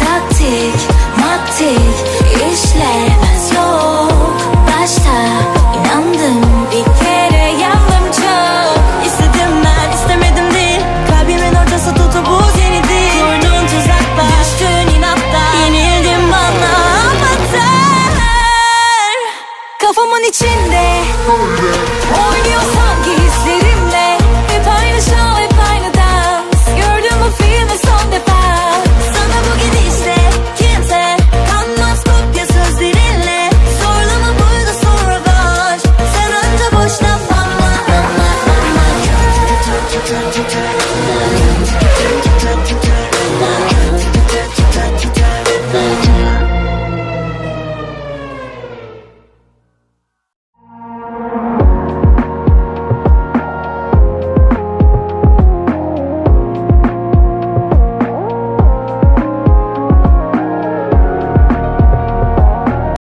Taktik, maktik, işlemez yok. Başta inandım bir kere yandım çok. İstedim ben istemedim değil. Kalbimin ortası tutu buz yenildi Kurdun tuzakla düştün inatla Yenildim bana. Ama ter Kafamın içinde. 잘